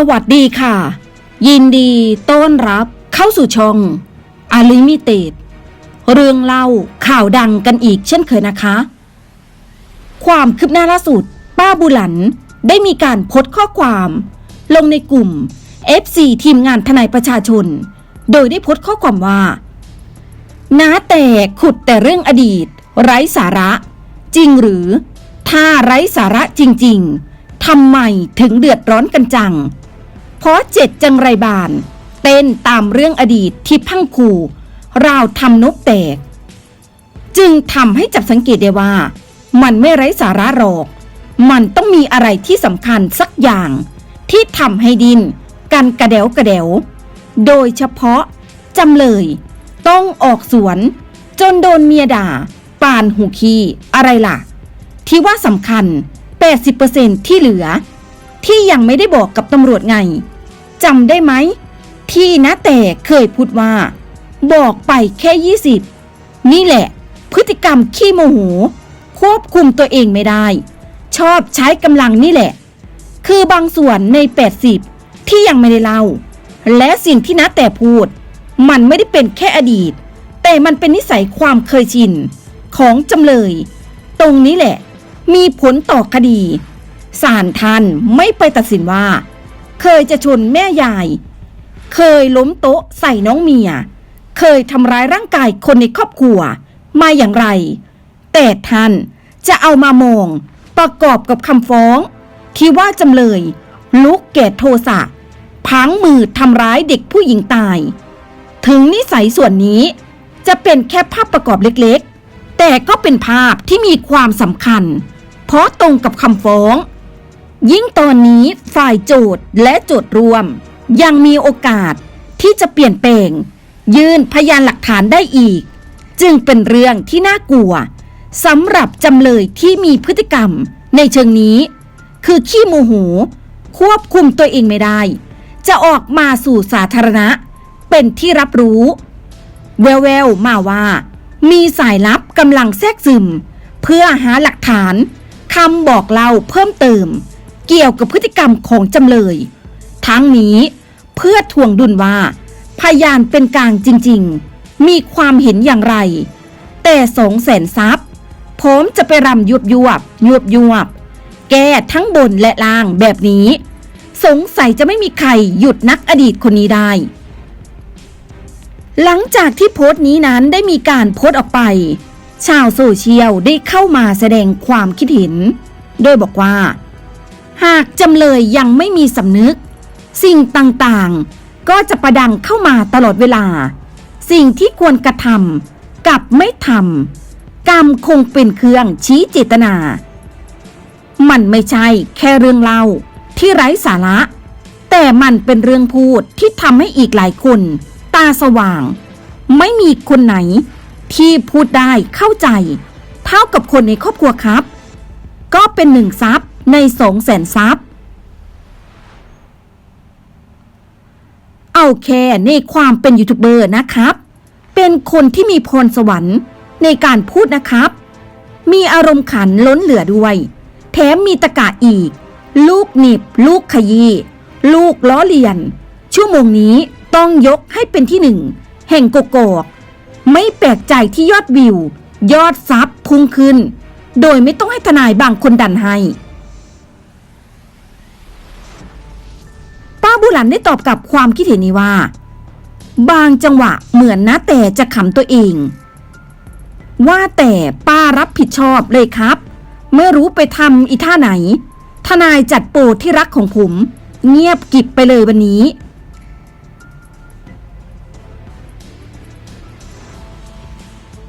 สวัสดีค่ะ ยินดีต้อนรับเข้าสู่ช่องอลิมิเต็ดเรื่องเล่าข่าวดังกันอีกเช่นเคยนะคะ ความคืบหน้าล่าสุด ป้าบุหลันได้มีการโพสต์ข้อความ ลงในกลุ่ม FC ทีมงานทนายประชาชน โดยได้โพสต์ข้อความว่าน้าแต่ขุดแต่เรื่องอดีต ไร้สาระ จริงหรือ ถ้าไร้สาระจริง ๆทำไมถึงเดือดร้อนกันจัง เพราะเจ็ดจังไรบาน เต้นตามเรื่องอดีตที่พังคูราวทำนกแตก จึงทำให้จับสังเกตได้ว่า มันไม่ไร้สาระหรอก มันต้องมีอะไรที่สำคัญสักอย่าง ที่ทำให้ดิน กันกระเดวกระเดวโดยเฉพาะจำเลยต้องออกสวน จนโดนเมียด่า ปานหูขีอะไรล่ะ ที่ว่าสำคัญ 80%ที่เหลือ ที่ยังไม่ได้บอกกับตำรวจไงจำได้ไหม ที่นะแต่เคยพูดว่า บอกไปแค่ 20 นี่แหละ พฤติกรรมขี้โมโห ควบคุมตัวเองไม่ได้ ชอบใช้กำลังนี่แหละ คือบางส่วนใน 80 ที่ยังไม่ได้เล่า และสิ่งที่นะแต่พูด มันไม่ได้เป็นแค่อดีต แต่มันเป็นนิสัยความเคยชิน ของจำเลย ตรงนี้แหละ มีผลต่อคดี ศาลท่านไม่ไปตัดสินว่า เคยจะชนแม่ยาย เคยล้มโต๊ะใส่น้องเมีย เคยทำร้ายร่างกายคนในครอบครัว มาอย่างไร แต่ท่านจะเอามามองประกอบกับคำฟ้อง ที่ว่าจำเลย ลุกแก่โทสะพังมือทำร้ายเด็กผู้หญิงตาย ถึงนิสัยส่วนนี้จะเป็นแค่ภาพประกอบเล็กๆ แต่ก็เป็นภาพที่มีความสำคัญ เพราะตรงกับคำฟ้อง ยิ่งตอนนี้ฝ่ายโจทย์และโจทย์รวม ยังมีโอกาสที่จะเปลี่ยนแปลง ยื่นพยานหลักฐานได้อีก จึงเป็นเรื่องที่น่ากลัวสำหรับจำเลยที่มีพฤติกรรมในเชิงนี้ คือขี้โมโห ควบคุมตัวเองไม่ได้ จะออกมาสู่สาธารณะ เป็นที่รับรู้ แววๆมาว่า มีสายลับกำลังแทรกซึม เพื่อหาหลักฐานคำบอกเล่าเพิ่มเติม เกี่ยวกับพฤติกรรมของจำเลย ทั้งนี้เพื่อทวงดุลว่า พยานเป็นกลางจริงๆ มีความเห็นอย่างไร แต่สองแสนทรัพย์ ผมจะไปรำยุบยวบยวบยวบ แก้ทั้งบนและล่างแบบนี้ สงสัยจะไม่มีใครหยุดนักอดีตคนนี้ได้ หลังจากที่โพสต์นี้นั้นได้มีการโพสต์ออกไป ชาวโซเชียลได้เข้ามาแสดงความคิดเห็น โดยบอกว่า หากจำเลยยังไม่มีสำนึก สิ่งต่างๆ ก็จะประดังเข้ามาตลอดเวลา สิ่งที่ควรกระทำกับไม่ทำกรรมคงเป็นเครื่องชี้เจตนา มันไม่ใช่แค่เรื่องเล่าที่ไร้สาระ แต่มันเป็นเรื่องพูดที่ทำให้อีกหลายคน ตาสว่าง ไม่มีคนไหน ที่พูดได้เข้าใจ เท่ากับคนในครอบครัวครับ ก็เป็นหนึ่งทรัพย์ ในสองแสนทรัพย์เอาแค่ในความเป็นยูทูบเบอร์นะครับ เป็นคนที่มีพรสวรรค์ในการพูดนะครับ มีอารมณ์ขันล้นเหลือด้วย แถมมีตะกะอีก ลูกหนิบลูกขยี้ลูกล้อเลียน ชั่วโมงนี้ต้องยกให้เป็นที่หนึ่ง แห่งโกโกอกไม่แปลกใจที่ยอดวิว ยอดซับพุ่งขึ้น โดยไม่ต้องให้ทนายบางคนดันให้ บุหลันได้ตอบกลับความคิดเห็นนี้ว่า บางจังหวะเหมือนนะแต่จะขำตัวเอง ว่าแต่ป้ารับผิดชอบเลยครับ เมื่อรู้ไปทำอีท่าไหน ทนายจัดโปรที่รักของผม เงียบกิบไปเลยวันนี้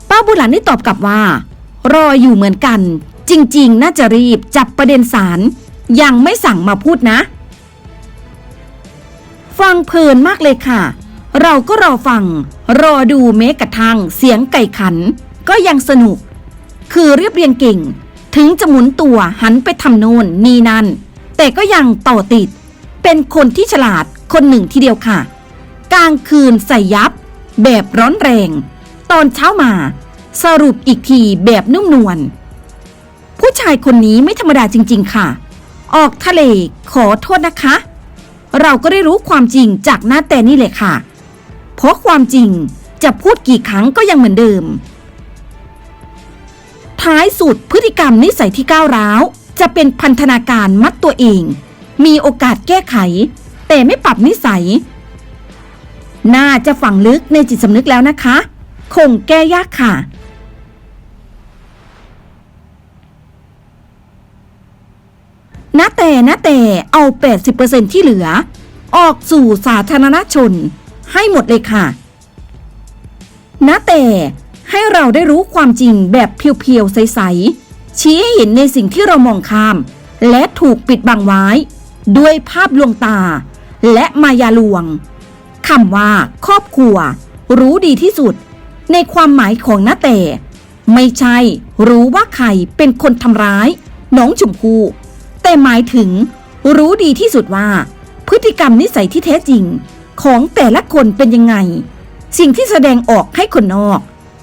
ป้าบุหลันได้ตอบกลับว่า รออยู่เหมือนกัน จริง ๆ น่าจะรีบจับประเด็นสารยังไม่สั่งมาพูดนะ ฟังเพลินมากเลยค่ะ เราก็รอฟัง รอดูแม้กระทั่งเสียงไก่ขัน ก็ยังสนุก คือเรียบเรียงเก่ง ถึงจะหมุนตัวหันไปทำโน่นนี่นั่น แต่ก็ยังต่อติด เป็นคนที่ฉลาดคนหนึ่งทีเดียวค่ะ กลางคืนใส่ยับ แบบร้อนแรง ตอนเช้ามา สรุปอีกทีแบบนุ่มนวลผู้ชายคนนี้ไม่ธรรมดาจริง ๆ ค่ะ ออกทะเลขอโทษนะคะ เราก็ได้รู้ความจริงจากหน้าแต่นี่แหละค่ะ เพราะความจริงจะพูดกี่ครั้งก็ยังเหมือนเดิม ท้ายสุดพฤติกรรมนิสัยที่ก้าวร้าว จะเป็นพันธนาการมัดตัวเอง มีโอกาสแก้ไข แต่ไม่ปรับนิสัย น่าจะฝังลึกในจิตสำนึกแล้วนะคะ คงแก้ยากค่ะ นะแต่นะแต่เอา 80%ที่เหลือ ออกสู่สาธารณชน ให้หมดเลยค่ะนะแต่ให้เราได้รู้ความจริงแบบเพียวๆใสๆชี้ให้เห็นในสิ่งที่เรามองข้าม และถูกปิดบังไว้ ด้วยภาพลวงตา และมายาลวงคำว่า ครอบครัว รู้ดีที่สุด ในความหมายของนาแต่ ไม่ใช่ รู้ว่าใครเป็นคนทำร้าย น้องชมพู่ แต่หมายถึงรู้ดีที่สุดว่า พฤติกรรมนิสัยที่แท้จริง ของแต่ละคนเป็นยังไง สิ่งที่แสดงออกให้คนนอก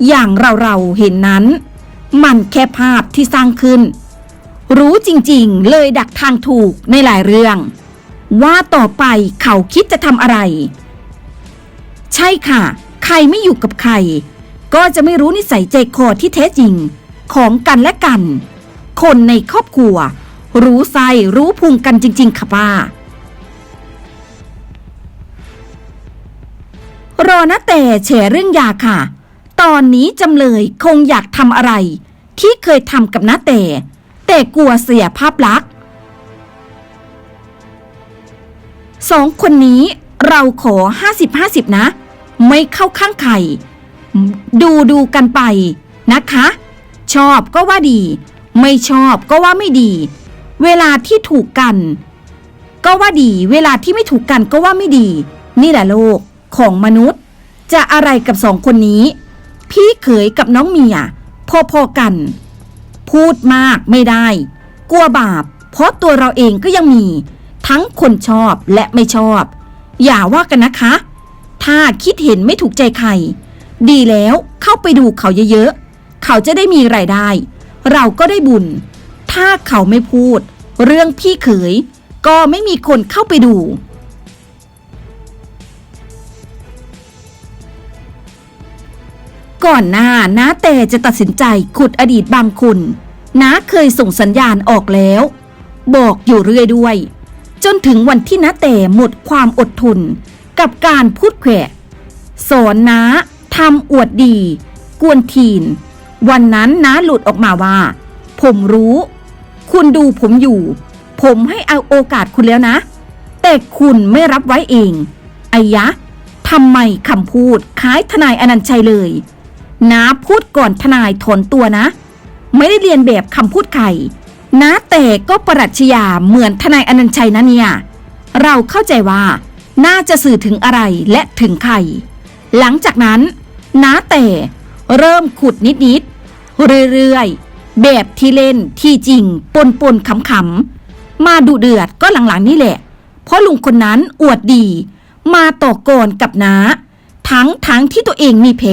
อย่างเราเราเห็นนั้น มันแค่ภาพที่สร้างขึ้น รู้จริงๆ เลยดักทางถูกในหลายเรื่อง ว่าต่อไปเขาคิดจะทำอะไร ใช่ค่ะ ใครไม่อยู่กับใคร ก็จะไม่รู้นิสัยใจคอที่แท้จริง ของกันและกัน คนในครอบครัว รู้ไส้รู้พุงกันจริง ๆ ค่ะป้ารอนะแต่แฉเรื่องยาค่ะ ตอนนี้จำเลยคงอยากทำอะไร ที่เคยทำกับน้าแต่ แต่กลัวเสียภาพลักษณ์สองคนนี้เราขอ 50-50 นะ ไม่เข้าข้างใครดูดูกันไปนะคะ ชอบก็ว่าดี ไม่ชอบก็ว่าไม่ดี เวลาที่ถูกกัน ก็ว่าดี เวลาที่ไม่ถูกกันก็ว่าไม่ดี นี่แหละโลกของมนุษย์ จะอะไรกับสองคนนี้ พี่เขยกับน้องเมียพอๆกัน พูดมากไม่ได้ กลัวบาป เพราะตัวเราเองก็ยังมี ทั้งคนชอบและไม่ชอบ อย่าว่ากันนะคะ ถ้าคิดเห็นไม่ถูกใจใคร ดีแล้วเข้าไปดูเขาเยอะๆ เขาจะได้มีรายได้ เราก็ได้บุญ ถ้าเขาไม่พูด เรื่องพี่เขย ก็ไม่มีคนเข้าไปดู ก่อนหน้าน้าแต่จะตัดสินใจขุดอดีตบางคนน้าเคยส่งสัญญาณออกแล้ว บอกอยู่เรื่อยด้วย จนถึงวันที่น้าแต่หมดความอดทนกับการพูดแขวะสอนน้าทำอวดดี กวนทีน วันนั้นน้าหลุดออกมาว่า ผมรู้ คุณดูผมอยู่ ผมให้เอาโอกาสคุณแล้วนะ แต่คุณไม่รับไว้เองไอ้ยะทำไมคำพูดคล้ายทนายอนันต์ชัยเลยน้าพูดก่อนทนายถอนตัวนะ ไม่ได้เรียนแบบคำพูดใครน้าแต่ก็ประัชยาเหมือนทนายอนันต์ชัยนะเนี่ยเราเข้าใจว่าน่าจะสื่อถึงอะไรและถึงใคร หลังจากนั้นน้าแต่เริ่มขุดนิดๆเรื่อยๆ แบบที่เล่นที่จริงปนปนๆขำๆ มาดุเดือดก็หลังๆนี่แหละ เพราะลุงคนนั้นอวดดี มาต่อกรกับน้าทั้งทั้งที่ตัวเองมีแผล